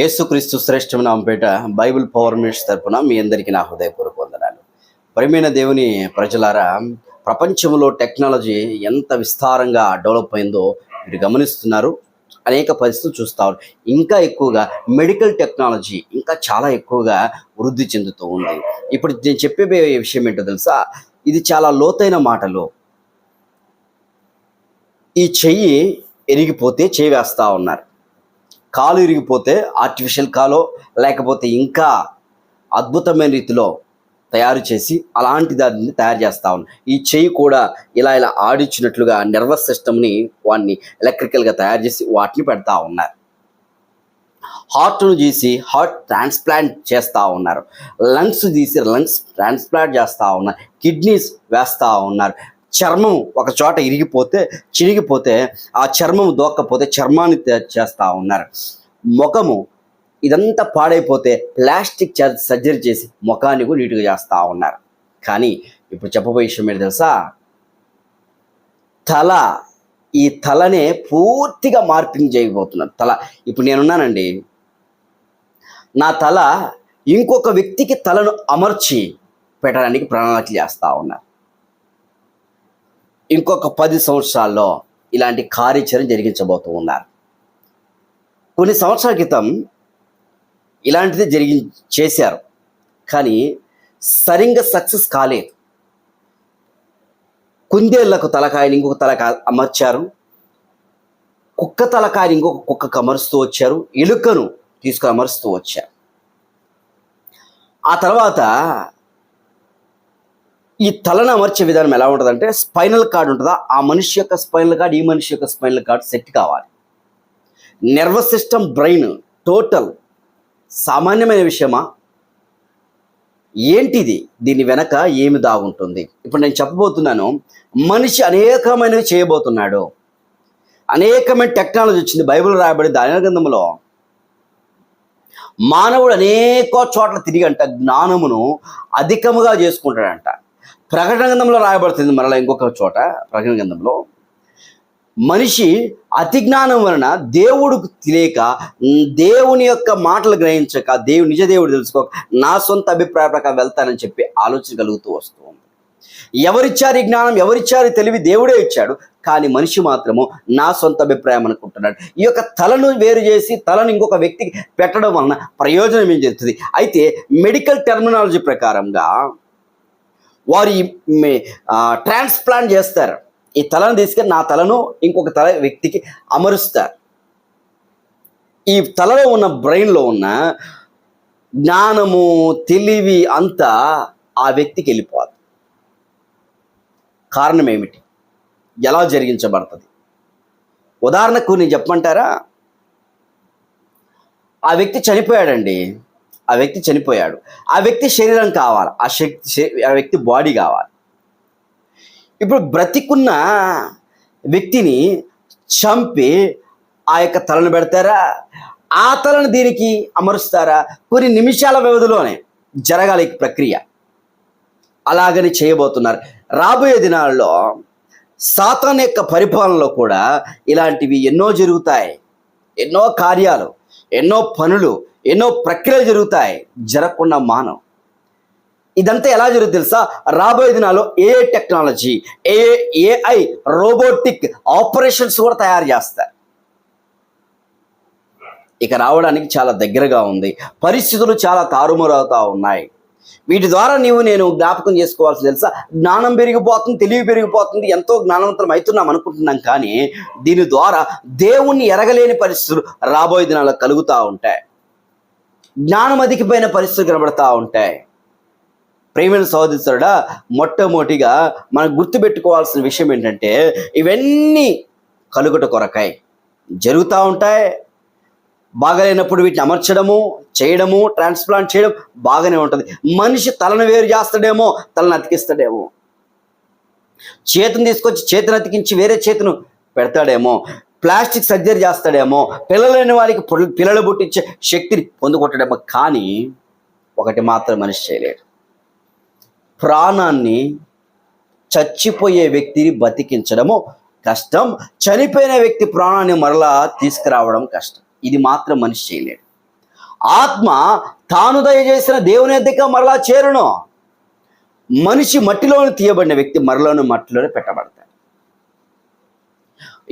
యేసుక్రీస్తు శ్రేష్టమైన అంపేట Bible power minutes తరపున మీ అందరికీ నా హృదయపూర్వక వందనాలు. ప్రియమైన దేవుని ప్రజలారా ప్రపంచంలో టెక్నాలజీ ఎంత విస్తారంగా డెవలప్ అయిందో మీరు గమనిస్తున్నారు. అనేక పరిస్థితులు చూస్తారు ఉన్నారు. ఇంకా ఎక్కువగా మెడికల్ టెక్నాలజీ ఇంకా చాలా ఎక్కువగా వృద్ధి చెందుతూ ఉంది. ఇప్పుడు నేను చెప్పే విషయం ఏంటో తెలుసా? ఇది చాలా లోతైన మాటలు. ఈ చెయ్యి ఎరిగిపోతే చేయి వేస్తూ ఉన్నారు. కాలు ఇరిగిపోతే ఆర్టిఫిషియల్ కాలో లేకపోతే ఇంకా అద్భుతమైన రీతిలో తయారు చేసి అలాంటి దాన్ని తయారు చేస్తా ఉన్నారు ఈ చెయ్యి కూడా ఇలా ఇలా ఆడిచ్చినట్లుగా నర్వస్ సిస్టమ్ని వాడిని ఎలక్ట్రికల్గా తయారు చేసి వాటిని పెడతా ఉన్నారు. హార్ట్ను తీసి హార్ట్ ట్రాన్స్ప్లాంట్ చేస్తూ ఉన్నారు. లంగ్స్ తీసి లంగ్స్ ట్రాన్స్ప్లాంట్ చేస్తూ ఉన్నారు. కిడ్నీస్ వేస్తూ ఉన్నారు. చర్మం ఒక చోట ఇరిగిపోతే చిరిగిపోతే ఆ చర్మం దోక్కపోతే చర్మాన్ని చేస్తూ ఉన్నారు. ముఖము ఇదంతా పాడైపోతే ప్లాస్టిక్ సర్జరీ చేసి ముఖాన్ని కూడా నీట్గా చేస్తూ ఉన్నారు. కానీ ఇప్పుడు చెప్పబోయే విషయం ఏంటి తెలుసా? తల ఈ తలనే పూర్తిగా మార్పింగ్ చేయబోతున్నారు. తల ఇప్పుడు నేనున్నానండి. నా తల ఇంకొక వ్యక్తికి తలను అమర్చి పెట్టడానికి ప్రణాళిక చేస్తూ ఉన్నారు. ఇంకొక పది సంవత్సరాల్లో ఇలాంటి కార్యాచరణ జరిగించబోతూ ఉన్నారు. కొన్ని సంవత్సరాల క్రితం ఇలాంటిది జరిగి చేశారు. కానీ సరిగ్గా సక్సెస్ కాలేదు. కుందేళ్ళకు తలకాయని ఇంకొక తలకాయ అమర్చారు. కుక్క తలకాయని ఇంకొక కుక్కకు అమరుస్తూ వచ్చారు. ఎలుకను తీసుకుని అమరుస్తూ వచ్చారు. ఆ తర్వాత ఈ తలను అమర్చే విధానం ఎలా ఉంటుందంటే స్పైనల్ కార్డ్ ఉంటుందా? ఆ మనిషి యొక్క స్పైనల్ కార్డ్ ఈ మనిషి యొక్క స్పైనల్ కార్డ్ సెట్ కావాలి. నర్వస్ సిస్టమ్ బ్రెయిన్ టోటల్ సామాన్యమైన విషయమా? ఏంటిది? దీని వెనక ఏమి దాగుంటుంది? ఇప్పుడు నేను చెప్పబోతున్నాను మనిషి అనేకమైనవి చేయబోతున్నాడు. అనేకమైన టెక్నాలజీ వచ్చింది బైబిల్ రాయబడి దాని గ్రంథంలో. మానవుడు అనేక చోట్ల తిరిగి అంట జ్ఞానమును అధికముగా చేసుకుంటాడంట. ప్రకటన గ్రంథంలో రాయబడుతుంది మరలా ఇంకొక చోట ప్రకటన గ్రంథంలో. మనిషి అతి జ్ఞానం వలన దేవుడికి తెలియక దేవుని యొక్క మాటలు గ్రహించక దేవుడు నిజ దేవుడు తెలుసుకోక నా సొంత అభిప్రాయ ప్రకారం వెళ్తానని చెప్పి ఆలోచన కలుగుతూ వస్తూ ఉంది. ఎవరిచ్చారు ఈ జ్ఞానం ఎవరిచ్చారు తెలివి దేవుడే ఇచ్చాడు కానీ మనిషి మాత్రము నా సొంత అభిప్రాయం అనుకుంటున్నాడు. ఈ యొక్క తలను వేరు చేసి తలను ఇంకొక వ్యక్తికి పెట్టడం వలన ప్రయోజనం ఏం జరుగుతుంది? అయితే మెడికల్ టెర్మినాలజీ ప్రకారంగా వారు ట్రాన్స్ప్లాంట్ చేస్తారు. ఈ తలను తీసుకెళ్ళి నా తలను ఇంకొక తల వ్యక్తికి అమరుస్తారు. ఈ తలలో ఉన్న బ్రెయిన్లో ఉన్న జ్ఞానము తెలివి అంతా ఆ వ్యక్తికి వెళ్ళిపోదు కారణం ఏమిటి? ఎలా జరిగించబడుతుంది? ఉదాహరణకు నేను చెప్పమంటారా? ఆ వ్యక్తి చనిపోయాడండి. ఆ వ్యక్తి చనిపోయాడు. ఆ వ్యక్తి శరీరం కావాలి. ఆ శక్తి ఆ వ్యక్తి బాడీ కావాలి. ఇప్పుడు బ్రతికున్న వ్యక్తిని చంపి ఆ యొక్క తలను పెడతారా? ఆ తలను దీనికి అమరుస్తారా? కొన్ని నిమిషాల వ్యవధిలోనే జరగాలి ప్రక్రియ. అలాగని చేయబోతున్నారు. రాబోయే దినాల్లో సాతాన్ యొక్క పరిపాలనలో కూడా ఇలాంటివి ఎన్నో జరుగుతాయి. ఎన్నో కార్యాలు ఎన్నో పనులు ఎన్నో ప్రక్రియలు జరుగుతాయి. జరగకుండా మానం ఇదంతా ఎలా జరుగుతుంది తెలుసా? రాబోయే దినాల్లో ఏ టెక్నాలజీ ఏ ఏఐ రోబోటిక్ ఆపరేషన్స్ కూడా తయారు చేస్తారు ఇక రావడానికి చాలా దగ్గరగా ఉంది. పరిస్థితులు చాలా తారుమారవుతా ఉన్నాయి. వీటి ద్వారా నీవు నేను జ్ఞాపకం చేసుకోవాల్సి తెలుసా? జ్ఞానం పెరిగిపోతుంది తెలివి పెరిగిపోతుంది ఎంతో జ్ఞానవంతం అవుతున్నాం అనుకుంటున్నాం కానీ దీని ద్వారా దేవుణ్ణి ఎరగలేని పరిస్థితులు రాబోయే దినాల్లో కలుగుతూ ఉంటాయి. జ్ఞానం అధికపోయిన పరిస్థితులు కనబడతా ఉంటాయి. ప్రేమైన సహోదరుడా మొట్టమొదటిగా మనం గుర్తుపెట్టుకోవాల్సిన విషయం ఏంటంటే ఇవన్నీ కలుగుట కొరకాయి జరుగుతూ ఉంటాయి. బాగలేనప్పుడు వీటిని అమర్చడము చేయడము ట్రాన్స్ప్లాంట్ చేయడం బాగానే ఉంటుంది. మనిషి తలను వేరు చేస్తాడేమో తలను అతికిస్తాడేమో. చేతిని తీసుకొచ్చి చేతిని అతికించి వేరే చేతిను పెడతాడేమో. ప్లాస్టిక్ సర్జరీ చేస్తాడేమో. పిల్లలైన వారికి పిల్లలు పుట్టించే శక్తిని పొందుకుంటాడేమో కానీ ఒకటి మాత్రం మనిషి చేయలేడు. ప్రాణాన్ని చచ్చిపోయే వ్యక్తిని బతికించడము కష్టం. చనిపోయిన వ్యక్తి ప్రాణాన్ని మరలా తీసుకురావడం కష్టం. ఇది మాత్రం మనిషి చేయలేడు. ఆత్మ తాను దయచేసిన దేవుని ఎద్దక మరలా చేరును. మనిషి మట్టిలోని తీయబడిన వ్యక్తి మరలోని మట్టిలోనే పెట్టబడతాడు.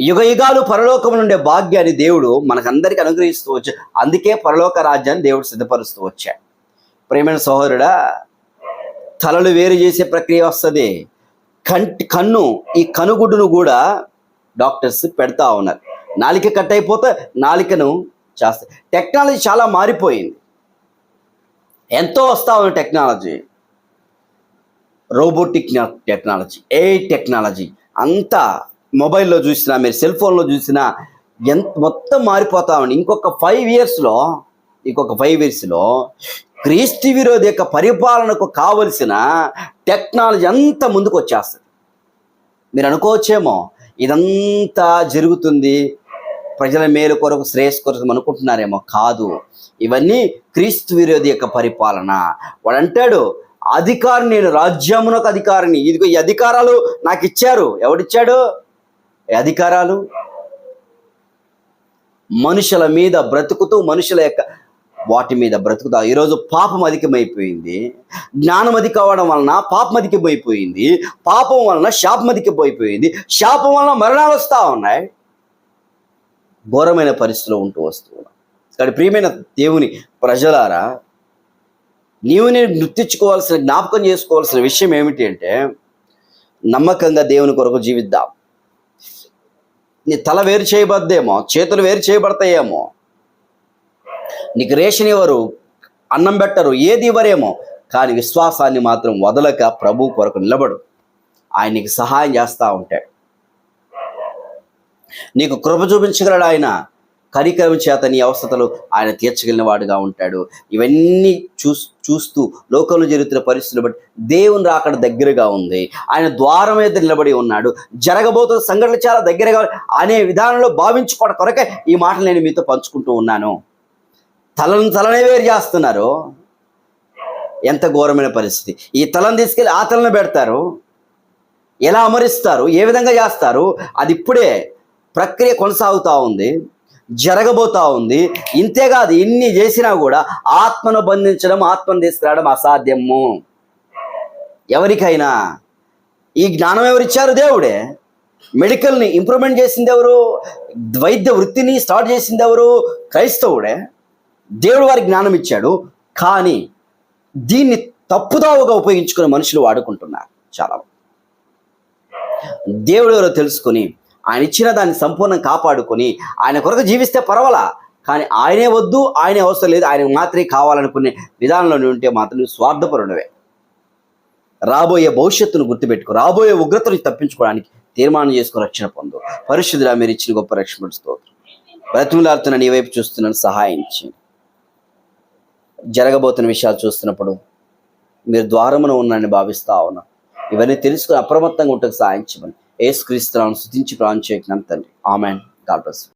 యుగ యుగాలు పరలోకం నుండే భాగ్యాన్ని దేవుడు మనకందరికీ అనుగ్రహిస్తూ వచ్చాడు. అందుకే పరలోక రాజ్యాన్ని దేవుడు సిద్ధపరుస్తూ వచ్చాడు. ప్రేమైన సహోదరుడా తలలు వేరు చేసే ప్రక్రియ వస్తుంది. కంటి కన్ను ఈ కనుగుడ్డును కూడా డాక్టర్స్ పెడతా ఉన్నారు. నాలిక కట్ అయిపోతే నాలికను చేస్తాయి. టెక్నాలజీ చాలా మారిపోయింది. ఎంతో వస్తా ఉంది టెక్నాలజీ. రోబోటిక్ టెక్నాలజీ ఏ టెక్నాలజీ. అంతా మొబైల్లో చూసినా మీరు సెల్ ఫోన్లో చూసినా ఎంత మొత్తం మారిపోతా ఉంది ఇంకొక ఫైవ్ ఇయర్స్లో ఇంకొక ఫైవ్ ఇయర్స్లో క్రీస్తు విరోధి యొక్క పరిపాలనకు కావలసిన టెక్నాలజీ అంతా ముందుకు వచ్చేస్తుంది మీరు అనుకోవచ్చేమో ఇదంతా జరుగుతుంది. ప్రజల మేలు కొరకు శ్రేయస్ కొరకు అనుకుంటున్నారేమో? కాదు. ఇవన్నీ క్రీస్తు విరోధి యొక్క పరిపాలన. వాడు అంటాడు అధికారి నేను రాజ్యమునకు అధికారిని. ఇదిగో ఈ అధికారాలు నాకు ఇచ్చారు. ఎవడిచ్చాడు? అధికారాలు? మనుషుల మీద బ్రతుకుతూ మనుషుల యొక్క వాటి మీద బ్రతుకుతా. ఈరోజు పాపం అధికమైపోయింది. జ్ఞానం అధిక అవ్వడం వలన పాపం అధికమైపోయింది. పాపం వలన శాపం అధికమైపోయింది. శాపం వలన మరణాలు వస్తూ ఉన్నాయి. ఘోరమైన పరిస్థితిలో ఉంటూ వస్తూ ఉన్నాం. కానీ ప్రియమైన దేవుని ప్రజలారా నీవు నేను గుర్తించుకోవాల్సిన జ్ఞాపకం చేసుకోవాల్సిన విషయం ఏమిటి అంటే నమ్మకంగా దేవుని కొరకు జీవిద్దాం. నీ తల వేరు చేయబద్దేమో చేతులు వేరు చేయబడతాయేమో నీకు రేషన్ ఇవ్వరు అన్నం పెట్టరు ఏది ఇవ్వరేమో కానీ విశ్వాసాన్ని మాత్రం వదలక ప్రభు కొరకు నిలబడు. ఆయనకి సహాయం చేస్తూ ఉంటాడు. నీకు కృప చూపించగలడు ఆయన. కరికరం చేత నీ అవస్థతలు ఆయన తీర్చగలిగిన వాడుగా ఉంటాడు. ఇవన్నీ చూ చూస్తూ లోకంలో జరుగుతున్న పరిస్థితులు బట్టి దేవుని రాకడ దగ్గరగా ఉంది. ఆయన ద్వారం మీద నిలబడి ఉన్నాడు. జరగబోతున్న సంఘటనలు చాలా దగ్గరగా అనే విధానంలో భావించుకోవడం కొరకే ఈ మాటలు నేను మీతో పంచుకుంటూ ఉన్నాను. తలను తలనే వేరు చేస్తున్నారు. ఎంత ఘోరమైన పరిస్థితి. ఈ తలను తీసుకెళ్ళి ఆ తలను పెడతారు. ఎలా అమరిస్తారు? ఏ విధంగా చేస్తారు? అది ఇప్పుడే ప్రక్రియ కొనసాగుతూ ఉంది జరగబోతా ఉంది. ఇంతేకాదు ఇన్ని చేసినా కూడా ఆత్మను బంధించడం ఆత్మను తీసుకురావడం అసాధ్యము. ఎవరికైనా? ఈ జ్ఞానం ఎవరిచ్చారు దేవుడే? మెడికల్ని ఇంప్రూవ్మెంట్ చేసింది ఎవరు? వైద్య వృత్తిని స్టార్ట్ చేసింది ఎవరు? క్రైస్తవుడే. దేవుడు వారికి జ్ఞానం ఇచ్చాడు. కానీ దీన్ని తప్పుదావుగా ఉపయోగించుకునే మనుషులు వాడుకుంటున్నారు చాలా దేవుడు ఎవరో తెలుసుకొని ఆయన ఇచ్చిన దాన్ని సంపూర్ణం కాపాడుకొని ఆయన కొరకు జీవిస్తే పర్వాలా? కానీ ఆయనే వద్దు ఆయనే అవసరం లేదు. ఆయన మాత్రమే కావాలనుకునే విధానంలో ఉంటే మాత్రం స్వార్థపరుడవే. రాబోయే భవిష్యత్తును గుర్తుపెట్టుకో. రాబోయే ఉగ్రతను తప్పించుకోవడానికి తీర్మానం చేసుకుని రక్షణ పొందు. పరిశుద్ధులా మీరు ఇచ్చిన గొప్ప రక్షణ స్తోత్రం. బ్రతిమలాడుతున్న నీ వైపు చూస్తున్నాను సహాయించి జరగబోతున్న విషయాలు చూస్తున్నప్పుడు మీరు ద్వారమున ఉన్నారని భావిస్తా ఉన్నా. ఇవన్నీ తెలుసుకుని అప్రమత్తంగా ఉంటుంది సహాయించమని ఏసుక్రీస్తులను స్థుతించి ప్రాణం చేయకున్నాను తండ్రి. ఆమెన్. God bless